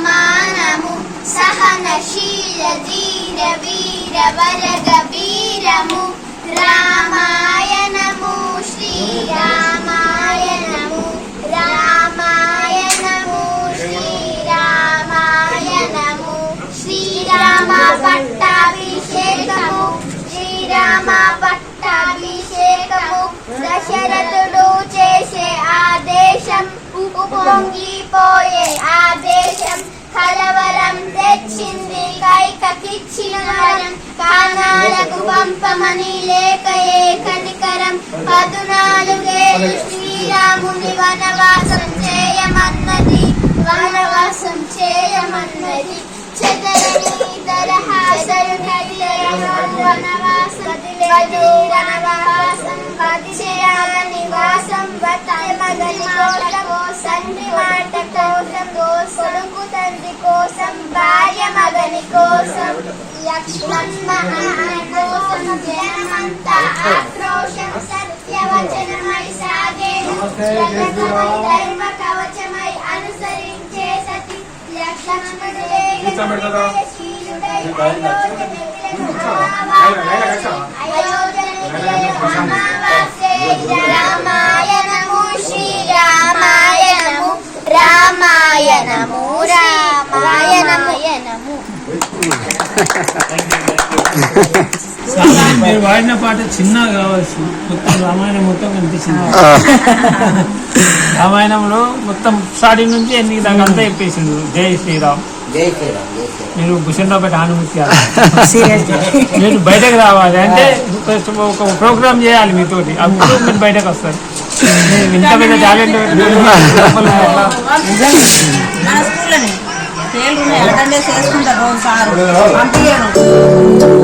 సమానము సహనశీల ధీర వీర వరగ వీరము రామాయణము శ్రీరామాయణము రామాయణము శ్రీరామాయణము శ్రీరామ పట్టాభిషేకము శ్రీరామ పట్టాభిషేకము దశరథుడు చేసే ఆదేశం పొంగిపోయే ఆదేశం కలవరం తెచ్చింది కైకకిచ్చిన వరం కానాలకు పంపమని లేకయే కనికరం పదునాలుగేళ్ళు శ్రీరాముని వనవాసం చేయమన్నది. వనవాసం చేయమన్నది. చెదరని వనవాసం. వనవాసం. తండ్రి కోసం భార్య మగని కోసం లక్ష్మణ కోసం జనమంతా ఆక్రోశం సత్యవచనమై జగతమై ధర్మ కవచమై అనుసరించే సతి లక్ష్మణుడు మీరు వాడిన పాట చిన్నగా కావచ్చు మొత్తం రామాయణం మొత్తం కనిపించింది. రామాయణంలో మొత్తం స్టార్టింగ్ నుంచి ఎన్ని దాకా అంతా చెప్పేసిండు. జై శ్రీరామ్. మీరు భూషణరావుపేట ఆనుమతి మీరు బయటకు రావాలి. అంటే ఒక ప్రోగ్రామ్ చేయాలి మీతోటి. అప్పుడు మీరు బయటకు వస్తారు. మీరు ఇంత పెద్ద టాలెంట్ అటెండెన్స్ వేసుకుంటారు రోజు సారు పంపించాడు